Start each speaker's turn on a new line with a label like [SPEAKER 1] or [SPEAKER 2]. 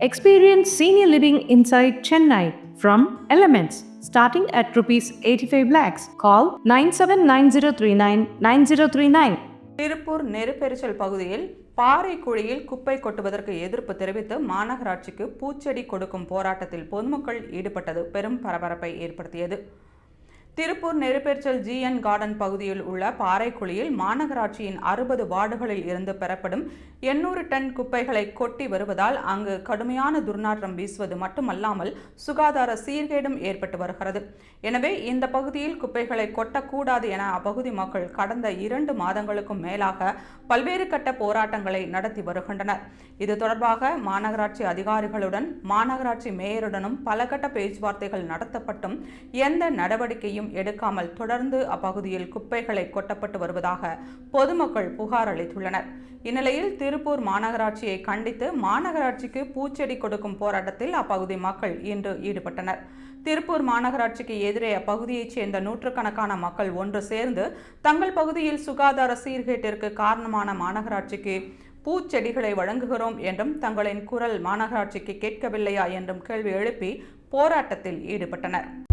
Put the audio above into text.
[SPEAKER 1] Experience senior living inside Chennai from Elements starting at rupees 85 lakhs. Call 979039 9039.
[SPEAKER 2] Tiruppur நெருப்பெரிச்சல் பகுதியில் பாறை குழியில் குப்பை கொட்டுவதற்கு எதிர்ப்பு தெரிவித்து மாநகராட்சிக்கு பூச்செடி கொடுக்கும் போராட்டத்தில் பொதுமக்கள் ஈடுபட்டது பெரும் பரபரப்பை ஏற்படுத்தியது திருப்பூர் நெருப்பேற்றல் ஜிஎன் கார்டன் பகுதியில் உள்ள பாறைக்குழியில் மாநகராட்சியின் அறுபது வார்டுகளில் இருந்து பெறப்படும் எண்ணூறு டன் குப்பைகளை கொட்டி வருவதால் அங்கு கடுமையான துர்நாற்றம் வீசுவது மட்டுமல்லாமல் சுகாதார சீர்கேடும் ஏற்பட்டு வருகிறது. எனவே இந்த பகுதியில் குப்பைகளை கொட்டக்கூடாது என அப்பகுதி மக்கள் கடந்த இரண்டு மாதங்களுக்கும் மேலாக பல்வேறு கட்ட போராட்டங்களை நடத்தி வருகின்றனர். இது தொடர்பாக மாநகராட்சி அதிகாரிகளுடன் மாநகராட்சி மேயருடனும் பல கட்ட பேச்சுவார்த்தைகள் நடத்தப்பட்டும் எந்த நடவடிக்கையும் நடவடிக்கையும் எடுக்காமல் தொடர்ந்து அப்பகுதியில் குப்பைகளை கொட்டப்பட்டு வருவதாக பொதுமக்கள் புகார் அளித்துள்ளனர். இந்நிலையில் திருப்பூர் மாநகராட்சியை கண்டித்து மாநகராட்சிக்கு பூச்செடி கொடுக்கும் போராட்டத்தில் அப்பகுதி மக்கள் இன்று ஈடுபட்டனர். திருப்பூர் மாநகராட்சிக்கு எதிரே அப்பகுதியைச் சேர்ந்த நூற்றுக்கணக்கான மக்கள் ஒன்று சேர்ந்து தங்கள் பகுதியில் சுகாதார சீர்கேட்டிற்கு காரணமான மாநகராட்சிக்கு பூச்செடிகளை வழங்குகிறோம் என்றும் தங்களின் குரல் மாநகராட்சிக்கு கேட்கவில்லையா என்றும் கேள்வி எழுப்பி போராட்டத்தில் ஈடுபட்டனர்.